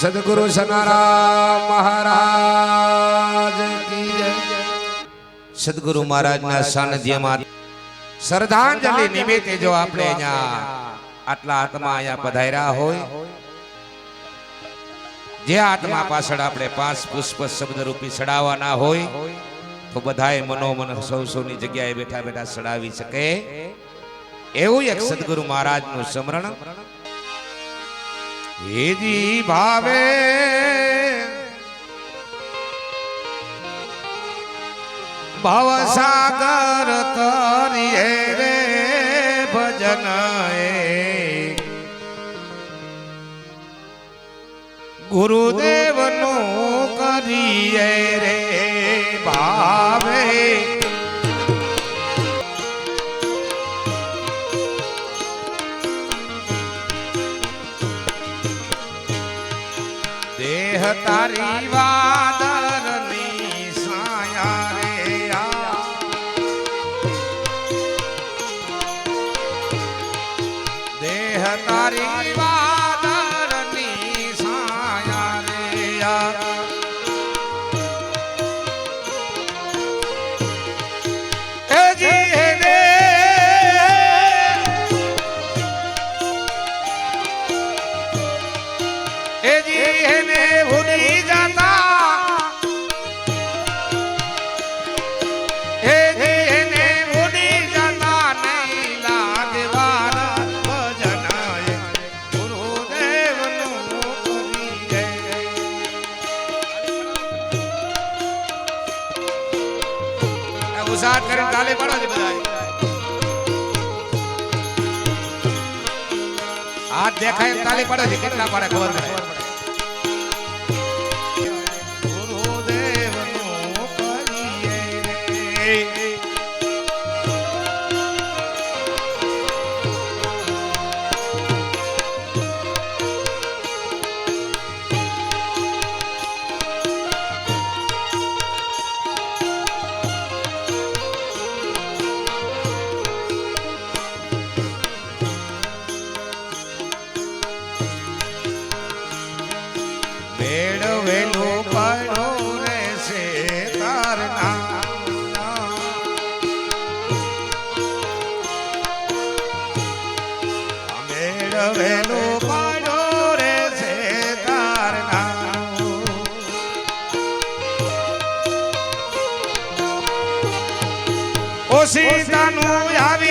સદગુરુ સનારામ મહારાજ સદગુરુ મહારાજના સાનિધ્યમાં શ્રદ્ધાંજલિ નિમિત્તે જો આપણે અહીંયા આટલા આત્મા અહીંયા પધાર્યા હોય, જે આત્મા પાછળ આપણે પાંચ પુષ્પ શબ્દ રૂપી ચડાવવાના હોય, તો બધાએ મનોમન સૌ સૌની જગ્યાએ બેઠા બેઠા ચડાવી શકે. એવું એક સદગુરુ મહારાજનું સ્મરણ હેજી ભાવે. ભવસાગર તરીએ રે ભજન ગુરુદેવનું કરીએ રે ભાવે. તારી વાદરની સાયા રે. દેહ તારી આ ઉસાદ કરીને તાલે પાડો બધા હાથ દેખાય તાલી પાડો છે. કેટલા પાડે ખબર પડે ઓ સીતાનું આવી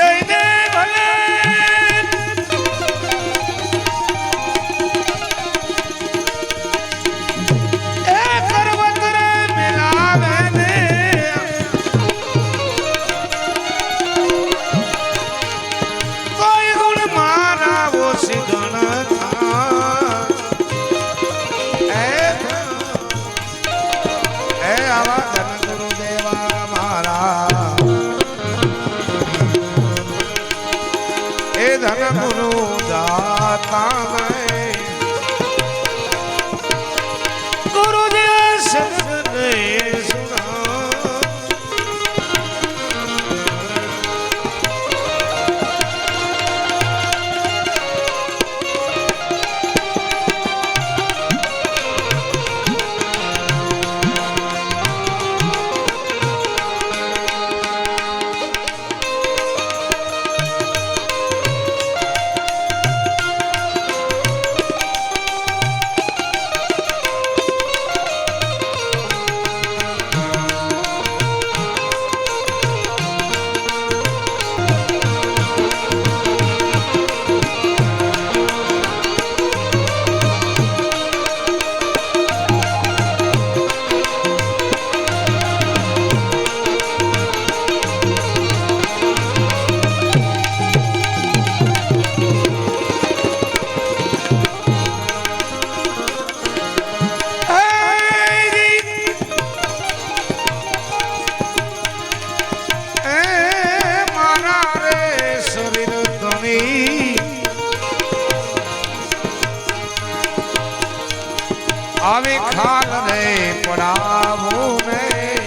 આવી ખાલ રે પડાવું ને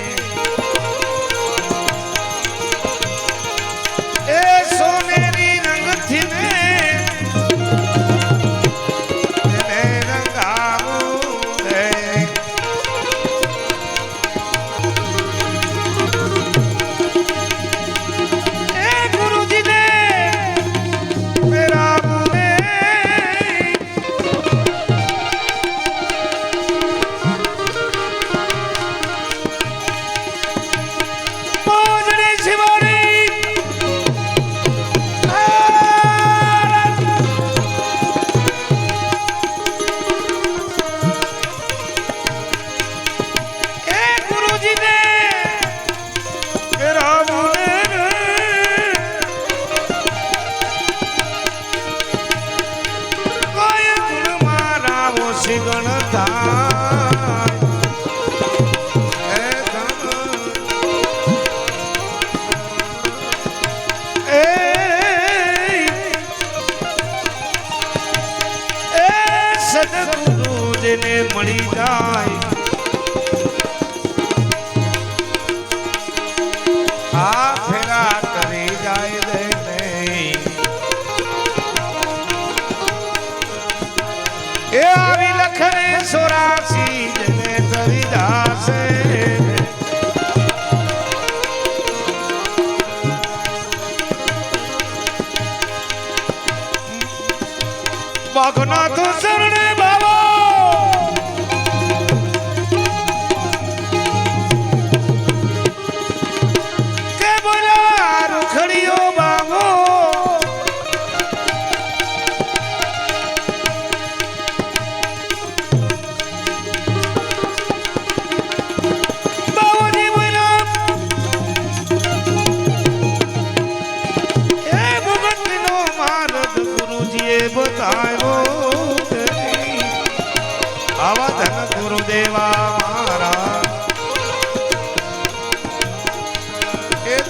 જેને મળી જાય. આ ફેરા કરી જાય એ આવી લખને સોરાસી જેને કરી જાશે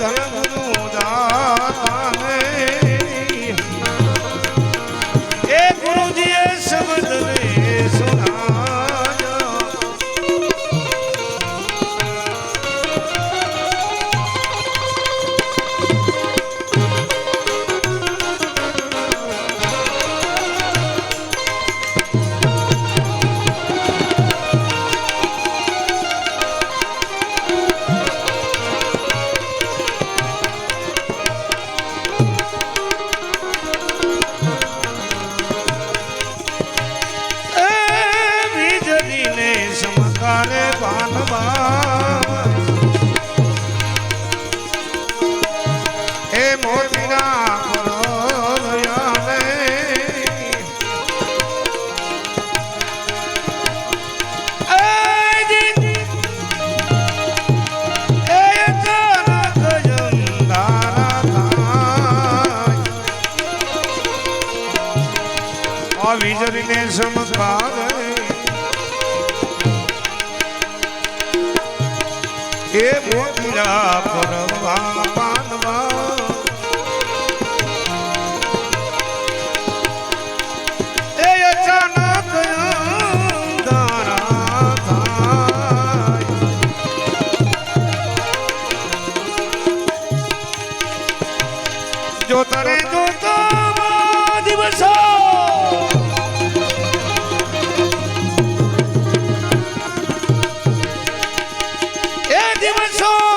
Dame એ મોતીરા પરવા Dimension.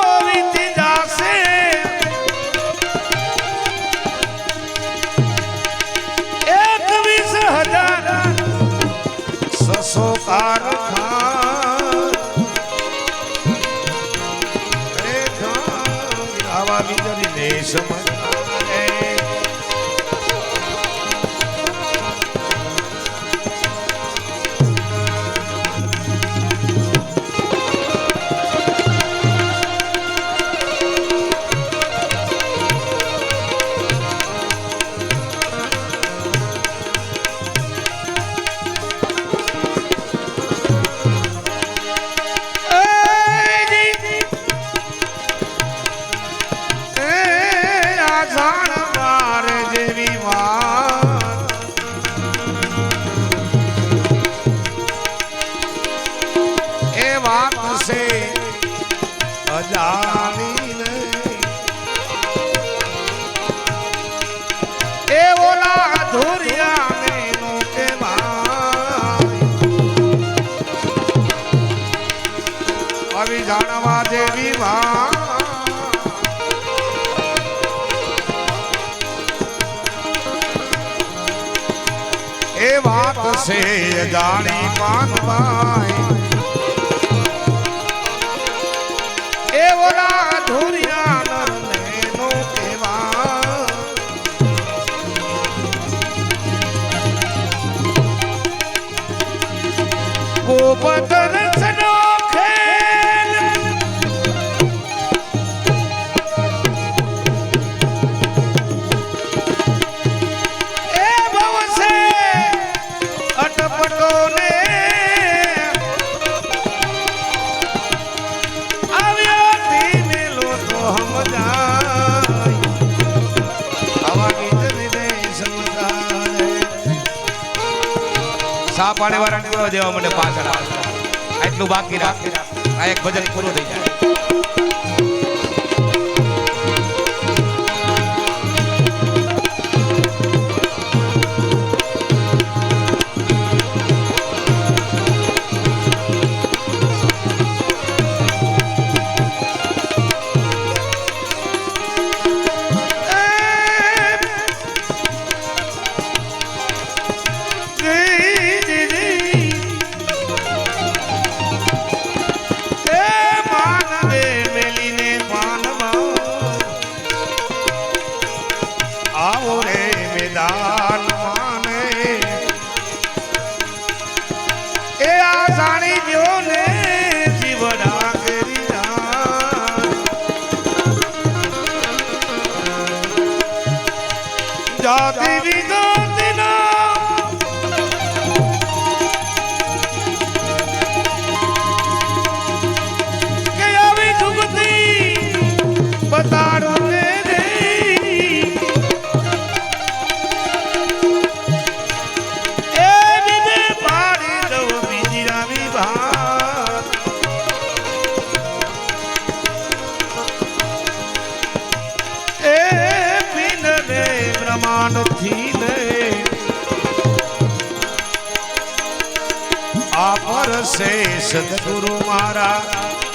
એ વાત છે જાણી પાન ભાઈ બાકી રાખ. આ એક ભજન પૂરું થઈ જાય. जाते છે સદગુરુ મારા.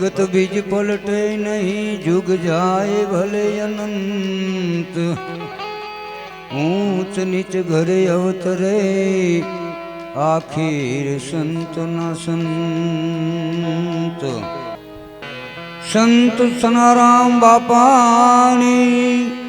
ભગત બીજ પલટે નહીં, જુગ જાય ભલે અનંત. ઊંચ નીચ ઘરે અવતરે, આખીર સંતના સંત. સંત સનારામ બાપાની